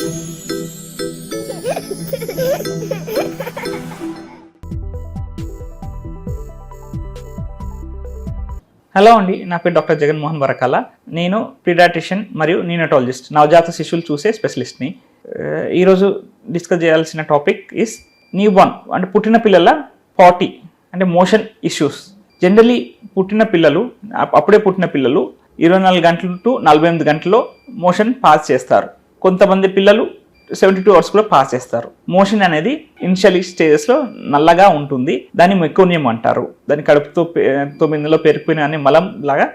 Hello అండి నా పేరు డాక్టర్ జగన్మోహన్ వరకాల. నేను పీడాట్రిషియన్ మరియు నీనటాలజిస్ట్ నవజాత శిశువులు చూసే స్పెషలిస్ట్ని ఈరోజు డిస్కస్ చేయాల్సిన టాపిక్ ఇస్ న్యూ బార్న్ అంటే పుట్టిన పిల్లల పాటీ అంటే మోషన్ ఇష్యూస్ జనరలీ పుట్టిన పిల్లలు అప్పుడే పుట్టిన పిల్లలు ఇరవై నాలుగు గంటలు టు నలభై ఎనిమిది గంటల్లో మోషన్ పాస్ చేస్తారు. కొంతమంది పిల్లలు సెవెంటీ టూ అవర్స్ కూడా పాస్ చేస్తారు. మోషన్ అనేది ఇనిషియల్ స్టేజెస్లో నల్లగా ఉంటుంది. దాన్ని మెకోనియం అంటారు. దాని కడుపుతో తొమ్మిది తొమ్మిదిలో పెరిగిపోయిన అనే మలం లాగా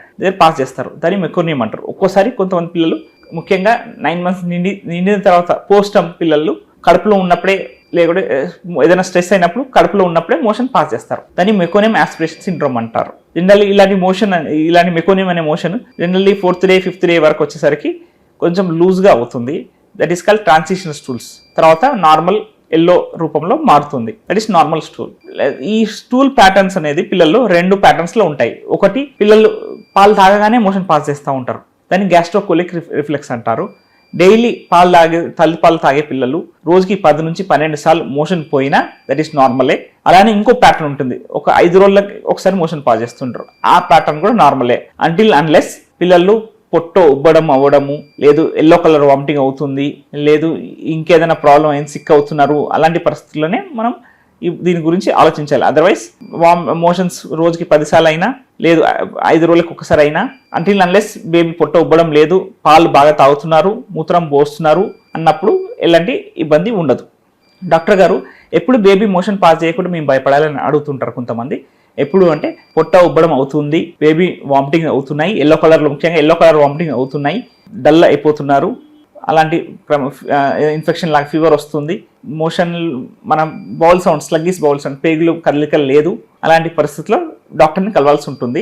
పాస్ చేస్తారు. దాన్ని మెకోనియం అంటారు. ఒక్కోసారి కొంతమంది పిల్లలు ముఖ్యంగా నైన్ మంత్స్ నిండి నిండిన తర్వాత పోస్టమ్ పిల్లలు కడుపులో ఉన్నప్పుడే లేకుంటే ఏదైనా స్ట్రెస్ అయినప్పుడు కడుపులో ఉన్నప్పుడే మోషన్ పాస్ చేస్తారు. దాన్ని మెకోనియం ఆస్పిరేషన్ సిండ్రోమ్ అంటారు. జనరల్లీ ఇలాంటి మోషన్ ఇలాంటి మెకోనియం అనే motion generally fourth day fifth day వరకు వచ్చేసరికి కొంచెం లూజ్గా అవుతుంది. That is call transition stools తర్వాత నార్మల్ ఎల్లో రూపంలో మారుతుంది. దట్ ఈస్ నార్మల్ స్టూల్ ఈ స్టూల్ ప్యాటర్న్స్ అనేది పిల్లలు రెండు ప్యాటర్న్స్లో ఉంటాయి. ఒకటి పిల్లలు పాలు తాగగానే మోషన్ పాస్ చేస్తూ ఉంటారు. దాన్ని గ్యాస్ట్రోకోలిక్ రిఫ్లెక్స్ అంటారు. డైలీ పాలు తాగే తల్లి పాలు తాగే పిల్లలు రోజుకి పది నుంచి పన్నెండు సార్లు మోషన్ పోయినా దట్ ఈస్ నార్మలే అలానే ఇంకో ప్యాటర్న్ ఉంటుంది. ఒక ఐదు రోజులకి ఒకసారి మోషన్ పాస్ చేస్తుంటారు. ఆ ప్యాటర్న్ కూడా నార్మలే అంటిల్ అన్లెస్ పిల్లలు పొట్ట ఉబ్బడం అవ్వడము లేదు ఎల్లో కలర్ వామిటింగ్ అవుతుంది లేదు ఇంకేదైనా ప్రాబ్లం అయింది సిక్ అవుతున్నారు అలాంటి పరిస్థితుల్లోనే మనం దీని గురించి ఆలోచించాలి. అదర్వైజ్ వామ్ మోషన్స్ రోజుకి పదిసార్లు అయినా లేదు ఐదు రోజులకు ఒకసారి అయినా అంటిల్ అన్లెస్ బేబీ పొట్ట ఉబ్బడం లేదు పాలు బాగా తాగుతున్నారు మూత్రం పోస్తున్నారు అన్నప్పుడు ఎలాంటి ఇబ్బంది ఉండదు. డాక్టర్ గారు ఎప్పుడు బేబీ మోషన్ పాస్ చేయకుండా మేము భయపడాలని అడుగుతుంటారు కొంతమంది. ఎప్పుడు అంటే పొట్ట ఉబ్బడం అవుతుంది బేబీ వామిటింగ్ అవుతున్నాయి ఎల్లో కలర్లో ముఖ్యంగా ఎల్లో కలర్ వామిటింగ్ అవుతున్నాయి డల్ అయిపోతున్నారు. అలాంటి ఇన్ఫెక్షన్ లాగా ఫీవర్ వస్తుంది. మోషన్ మన bowel sound sluggish bowel sound పేగులు కదలికలు లేదు. అలాంటి పరిస్థితుల్లో డాక్టర్ని కలవాల్సి ఉంటుంది.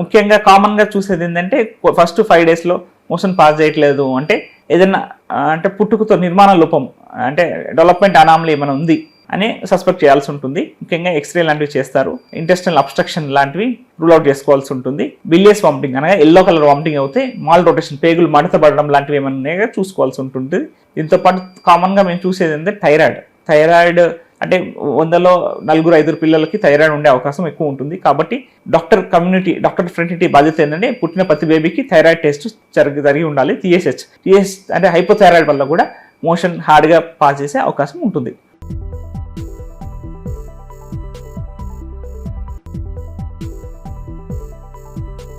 ముఖ్యంగా కామన్గా చూసేది ఏంటంటే ఫస్ట్ ఫైవ్ డేస్లో మోషన్ పాస్ చేయట్లేదు అంటే ఏదైనా అంటే పుట్టుకతో నిర్మాణ లోపం అంటే డెవలప్మెంట్ అనామలీ ఏమైనా ఉంది అని సస్పెక్ట్ చేయాల్సి ఉంటుంది. ముఖ్యంగా ఎక్స్రే లాంటివి చేస్తారు. ఇంటెస్టల్ అబ్స్ట్రక్షన్ లాంటివి రూల్ అవుట్ చేసుకోవాల్సి ఉంటుంది. బిలియస్ వామిటింగ్ అనగా ఎల్లో కలర్ వామిటింగ్ అయితే మాల్ రొటేషన్ పేగులు మడతపడడం లాంటివి ఏమైనా ఉన్నాయో? చూసుకోవాల్సి ఉంటుంది. దీంతో పాటు కామన్గా మేము చూసేది ఏంటంటే థైరాయిడ్ థైరాయిడ్ అంటే వందలో నలుగురు ఐదుగురు పిల్లలకి థైరాయిడ్ ఉండే అవకాశం ఎక్కువ ఉంటుంది. కాబట్టి డాక్టర్ కమ్యూనిటీ డాక్టర్ ఫ్రెండిటీ బాధ్యత ఏంటంటే పుట్టిన ప్రతి బేబీకి థైరాయిడ్ టెస్ట్ జరిగి జరిగి ఉండాలి. టీఎస్హెచ్ టీఎస్ అంటే హైపోథైరాయిడ్ వల్ల కూడా మోషన్ హార్డ్గా పాస్ చేసే అవకాశం ఉంటుంది.